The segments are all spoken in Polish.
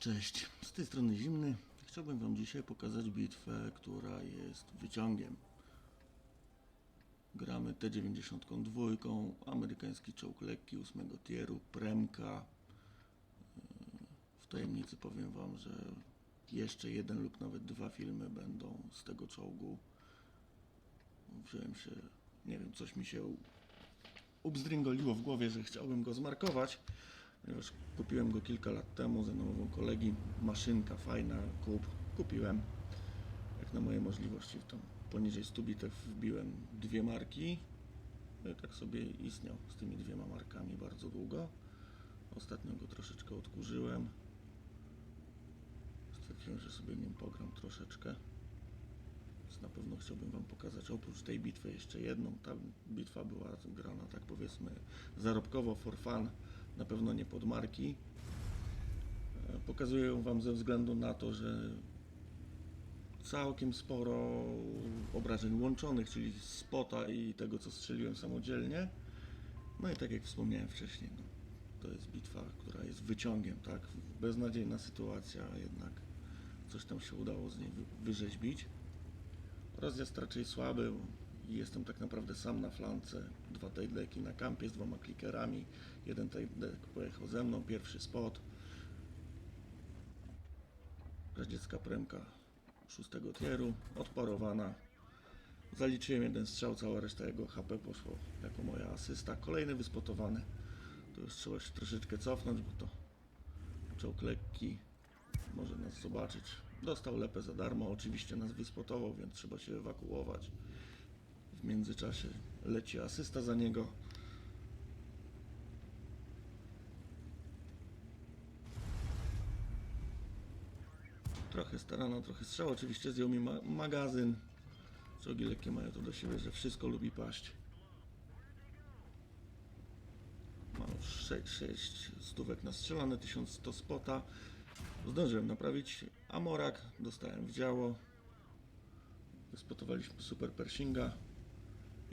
Cześć, z tej strony Zimny. Chciałbym Wam dzisiaj pokazać bitwę, która jest wyciągiem. Gramy T-92, amerykański czołg lekki 8 tieru, Premka. W tajemnicy powiem Wam, że jeszcze jeden lub nawet dwa filmy będą z tego czołgu. Wziąłem się, nie wiem, coś mi się ubzdringoliło w głowie, że chciałbym go zmarkować, ponieważ kupiłem go kilka lat temu za namową kolegi. Maszynka fajna, kup, kupiłem. Jak na moje możliwości, w poniżej 100 bitew wbiłem dwie marki. No i tak sobie istniał z tymi dwiema markami bardzo długo. Ostatnio go troszeczkę odkurzyłem. Stwierdziłem, że sobie nim pogram troszeczkę. Więc na pewno chciałbym Wam pokazać oprócz tej bitwy jeszcze jedną. Ta bitwa była grana tak powiedzmy zarobkowo, for fun, na pewno nie pod marki. E, Pokazuję ją Wam ze względu na to, że całkiem sporo obrażeń łączonych, czyli spota i tego co strzeliłem samodzielnie. No i tak jak wspomniałem wcześniej, no, to jest bitwa, która jest wyciągiem, tak? Beznadziejna sytuacja, jednak coś tam się udało z niej wy- wyrzeźbić. Rozjazd raczej słaby. I Jestem tak naprawdę sam na flance. Dwa taildeki na kampie z dwoma klikerami. Jeden taildek pojechał ze mną, pierwszy spot. Radziecka premka szóstego tieru, odparowana. Zaliczyłem jeden strzał, cała reszta jego HP poszło jako moja asysta. Kolejny wyspotowany. Tu już trzeba się troszeczkę cofnąć, bo to czołg lekki może nas zobaczyć. Dostał lepę za darmo, oczywiście nas wyspotował, więc trzeba się ewakuować. W międzyczasie leci asysta za niego. Trochę starano, trochę strzał. Oczywiście zdjął mi ma magazyn. Czołgi lekkie mają to do siebie, że wszystko lubi paść. Mam 6, 6 stówek nastrzelane, 1100 spota. Zdążyłem naprawić Amorak, dostałem w działo. Spotowaliśmy super Pershinga.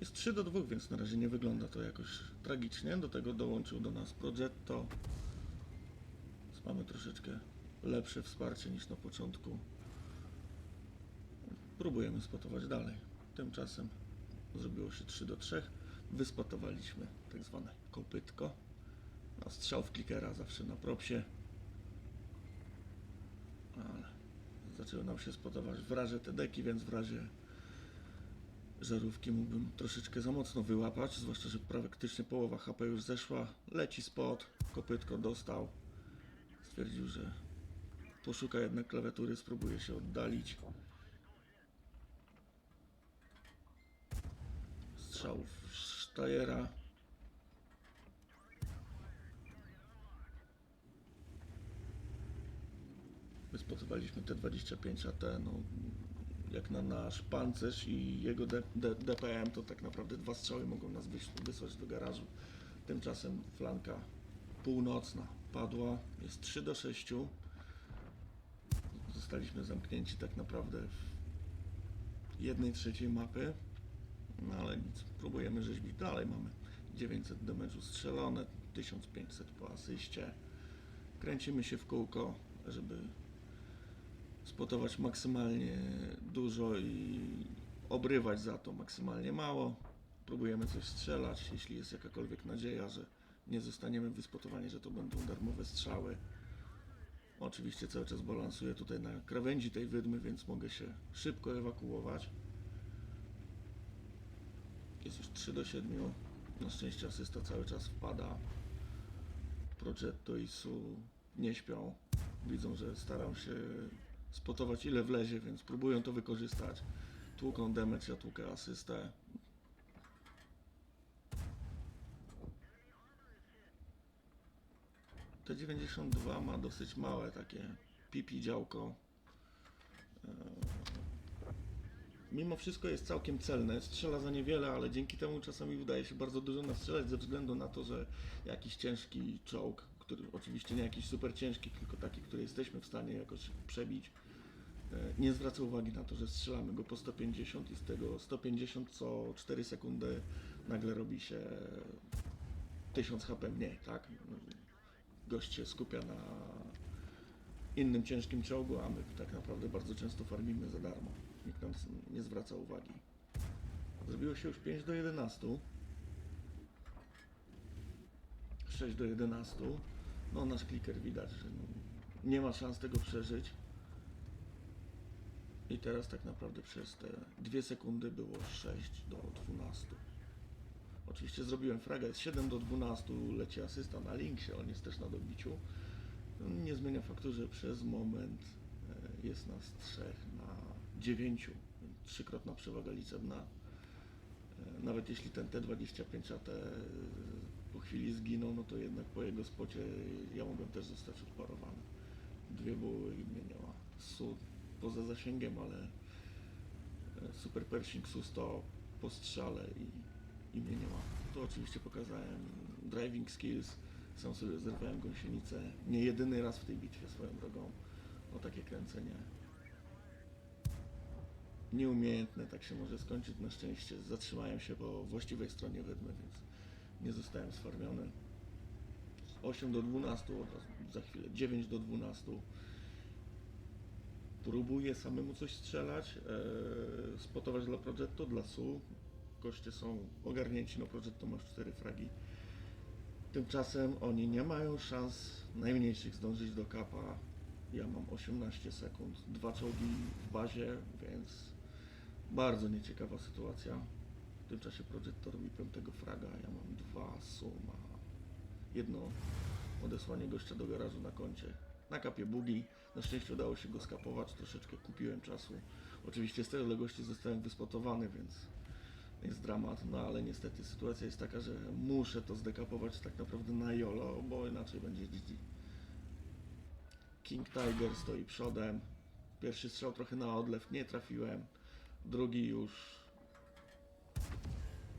Jest 3 do 2, więc na razie nie wygląda to jakoś tragicznie. Do tego dołączył do nas Progetto. Więc mamy troszeczkę lepsze wsparcie niż na początku. Próbujemy spotować dalej. Tymczasem zrobiło się 3 do 3. Wyspotowaliśmy tak zwane kopytko. No, strzał w klikera zawsze na propsie. Ale zaczęły nam się spotować w razie te deki, więc w razie żarówki mógłbym troszeczkę za mocno wyłapać, zwłaszcza, że praktycznie połowa HP już zeszła. Leci spot, kopytko dostał. Stwierdził, że poszuka jednak klawiatury, spróbuje się oddalić. Strzał w Steyera. Wyspotowaliśmy T25 AT, no jak na nasz pancerz i jego D, D, DPM, to tak naprawdę dwa strzały mogą nas wysłać do garażu. Tymczasem flanka północna padła, jest 3 do 6. Zostaliśmy zamknięci tak naprawdę w jednej trzeciej mapy. No ale nic, próbujemy rzeźbić dalej. Mamy 900 damage'u strzelone, 1500 po asyście. Kręcimy się w kółko, żeby spotować maksymalnie dużo i obrywać za to maksymalnie mało. Próbujemy coś strzelać, jeśli jest jakakolwiek nadzieja, że nie zostaniemy wyspotowani, że to będą darmowe strzały. Oczywiście cały czas balansuję tutaj na krawędzi tej wydmy, więc mogę się szybko ewakuować. Jest już 3 do 7. Na szczęście asysta cały czas wpada. Progetto i Su nie śpią. Widzą, że staram się spotować ile wlezie, więc próbują to wykorzystać. Tłuką damage, ja tłukę asystę. T92 ma dosyć małe takie pipi działko. mimo wszystko jest całkiem celne, strzela za niewiele, ale dzięki temu czasami udaje się bardzo dużo nastrzelać ze względu na to, że jakiś ciężki czołg, który oczywiście nie jakiś super ciężki, tylko taki, który jesteśmy w stanie jakoś przebić, e, nie zwraca uwagi na to, że strzelamy go po 150 i z tego 150 co 4 sekundy nagle robi się 1000 HP mniej, tak? Gość się skupia na innym ciężkim czołgu, a my tak naprawdę bardzo często farmimy za darmo. Nikt nam nie zwraca uwagi. Zrobiło się już 5 do 11. 6 do 11. No nasz kliker widać, że no, nie ma szans tego przeżyć. I teraz tak naprawdę przez te 2 sekundy było 6 do 12. Oczywiście zrobiłem fraga, jest 7 do 12, leci asysta na linksie, on jest też na dobiciu. Nie zmienia faktu, że przez moment e, jest nas 3 na 9, trzykrotna przewaga liczebna. E, Nawet jeśli ten T25 AT e, po chwili zginął, no to jednak po jego spocie ja mogłem też zostać odparowany. Dwie były i mnie nie ma. Poza zasięgiem, ale e, Super Pershing Su-100 po strzale i, i mnie nie ma. To oczywiście pokazałem driving skills, sam sobie zerwałem gąsienicę. Nie jedyny raz w tej bitwie swoją drogą. O takie kręcenie. Nieumiejętne, tak się może skończyć. Na szczęście zatrzymałem się po właściwej stronie wydmy, więc nie zostałem sfarmiony. 8 do 12, od razu za chwilę 9 do 12. Próbuję samemu coś strzelać, e, spotować dla Progetto, dla SU. Goście są ogarnięci, no Progetto ma już 4 fragi. Tymczasem oni nie mają szans najmniejszych zdążyć do kapa. Ja mam 18 sekund, dwa czołgi w bazie, więc bardzo nieciekawa sytuacja. W tym czasie Progetto robi piątego fraga, ja mam dwa, suma. Jedno odesłanie gościa do garażu na koncie. Na kapie bugi. Na szczęście udało się go skapować, troszeczkę kupiłem czasu. Oczywiście z tej odległości zostałem wyspotowany, więc jest dramat, no ale niestety sytuacja jest taka, że muszę to zdekapować tak naprawdę na jolo, bo inaczej będzie GG. King Tiger stoi przodem. Pierwszy strzał trochę na odlew, nie trafiłem. Drugi już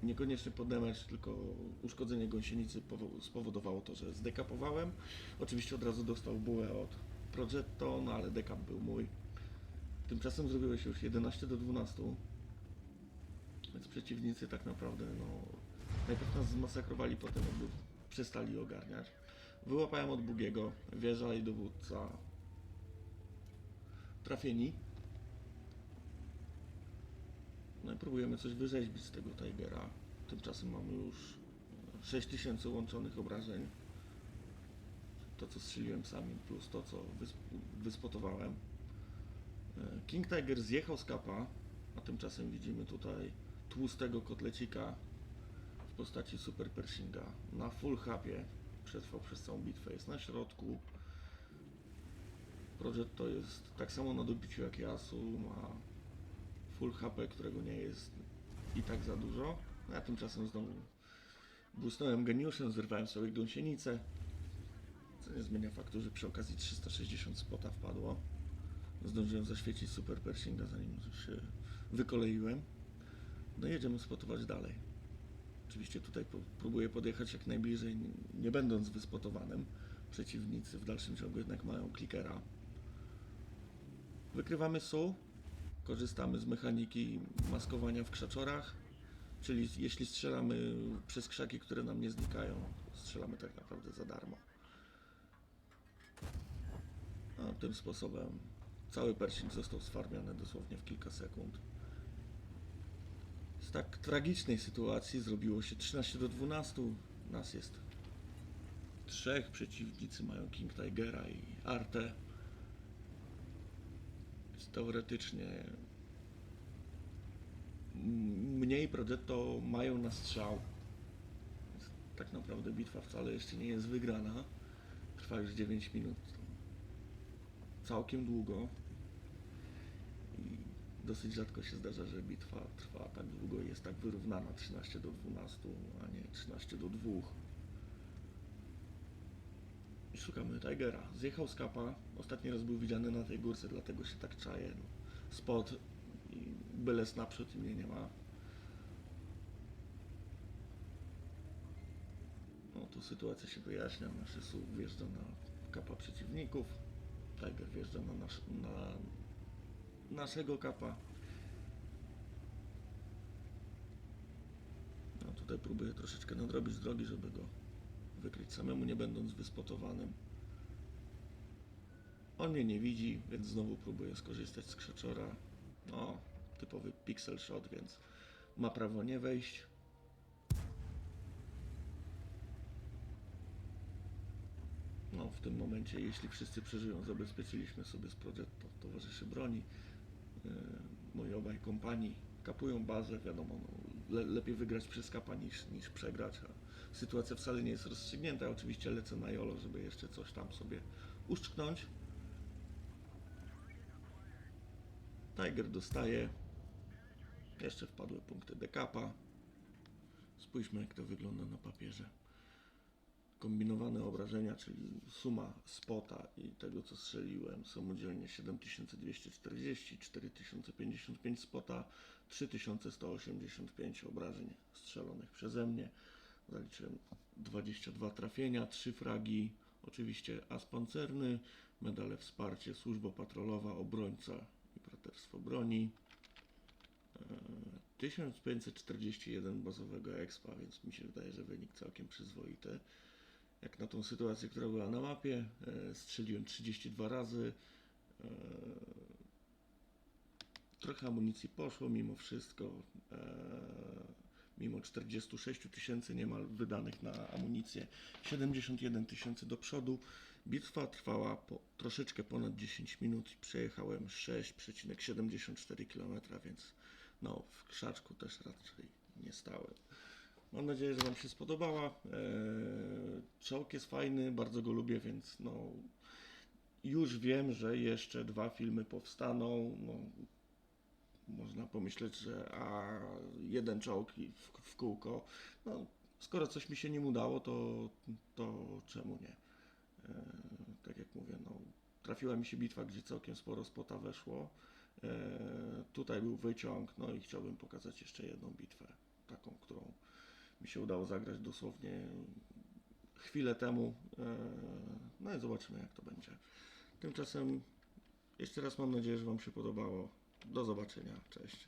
niekoniecznie pod damage, tylko uszkodzenie gąsienicy powo- spowodowało to, że zdekapowałem. Oczywiście od razu dostał bułę od Progetto, no ale dekap był mój. Tymczasem zrobiło się już 11 do 12. Więc przeciwnicy tak naprawdę, no, najpierw nas zmasakrowali, potem jakby przestali ogarniać. Wyłapałem od Bugiego, wieża i dowódca trafieni. No i próbujemy coś wyrzeźbić z tego Tigera. Tymczasem mamy już 6000 łączonych obrażeń. To co strzeliłem sami, plus to co wysp- wyspotowałem. E, King Tiger zjechał z kapa, a tymczasem widzimy tutaj tłustego kotlecika w postaci Super Pershinga na full hapie. Przetrwał przez całą bitwę, jest na środku. Project to jest tak samo na dobiciu jak Yasu, ma full HP, którego nie jest i tak za dużo. No Ja tymczasem znowu błysnąłem geniuszem, zerwałem sobie gąsienicę. Co nie zmienia faktu, że przy okazji 360 spota wpadło. Zdążyłem zaświecić Super Pershinga zanim się wykoleiłem. No jedziemy spotować dalej. Oczywiście tutaj próbuję podjechać jak najbliżej, nie będąc wyspotowanym. Przeciwnicy w dalszym ciągu jednak mają klikera. Wykrywamy SU, korzystamy z mechaniki maskowania w krzaczorach, czyli jeśli strzelamy przez krzaki, które nam nie znikają, strzelamy tak naprawdę za darmo. A tym sposobem cały Pershing został sfarmiony dosłownie w kilka sekund. Z tak tragicznej sytuacji zrobiło się 13 do 12. Nas jest trzech, przeciwnicy mają King Tigera i Arte. Teoretycznie mniej Progetto mają na strzał. Tak naprawdę bitwa wcale jeszcze nie jest wygrana. Trwa już 9 minut. Całkiem długo. I dosyć rzadko się zdarza, że bitwa trwa tak długo i jest tak wyrównana 13 do 12, a nie 13 do 2. Szukamy Tigera. Zjechał z kapa. Ostatni raz był widziany na tej górce, dlatego się tak czaje. No. Spot i byle snapshot i mnie nie ma. No tu sytuacja się wyjaśnia. Nasz SU wjeżdża na kapa przeciwników. Tiger wjeżdża na, na naszego kapa. No tutaj próbuję troszeczkę nadrobić drogi, żeby go wykryć samemu, nie będąc wyspotowanym. On mnie nie widzi, więc znowu próbuję skorzystać z krzaczora. No, typowy pixel shot, więc ma prawo nie wejść. No, w tym momencie, jeśli wszyscy przeżyją, zabezpieczyliśmy sobie z Progetto towarzyszy broni. Yy, moi obaj kompanii kapują bazę, wiadomo, no, le, lepiej wygrać przez kapa niż, niż przegrać, a sytuacja wcale nie jest rozstrzygnięta. Oczywiście lecę na Jolo, żeby jeszcze coś tam sobie uszczknąć. Tiger dostaje. Jeszcze wpadły punkty dekapa. Spójrzmy jak to wygląda na papierze. Kombinowane obrażenia, czyli suma spota i tego co strzeliłem samodzielnie 7240, 4055 spota, 3185 obrażeń strzelonych przeze mnie. Zaliczyłem 22 trafienia, 3 fragi, oczywiście as pancerny, medale wsparcie, służba patrolowa, obrońca i braterstwo broni. Eee, 1541 bazowego expa, więc mi się wydaje, że wynik całkiem przyzwoity. Jak na tą sytuację, która była na mapie, e, strzeliłem 32 razy. E, trochę amunicji poszło mimo wszystko. E, mimo 46 tysięcy niemal wydanych na amunicję, 71 tysięcy do przodu. Bitwa trwała po troszeczkę ponad 10 minut i przejechałem 6,74 km, więc no, w krzaczku też raczej nie stałem. Mam nadzieję, że Wam się spodobała. Eee, czołg jest fajny, bardzo go lubię, więc no, już wiem, że jeszcze dwa filmy powstaną. No, można pomyśleć, że a jeden czołg i w, w kółko. No, skoro coś mi się nie udało, to, to czemu nie? E, tak jak mówię, no, trafiła mi się bitwa, gdzie całkiem sporo spota weszło. E, tutaj był wyciąg, no i chciałbym pokazać jeszcze jedną bitwę, taką, którą mi się udało zagrać dosłownie chwilę temu. E, no i zobaczymy, jak to będzie. Tymczasem jeszcze raz mam nadzieję, że Wam się podobało. Do zobaczenia. Cześć.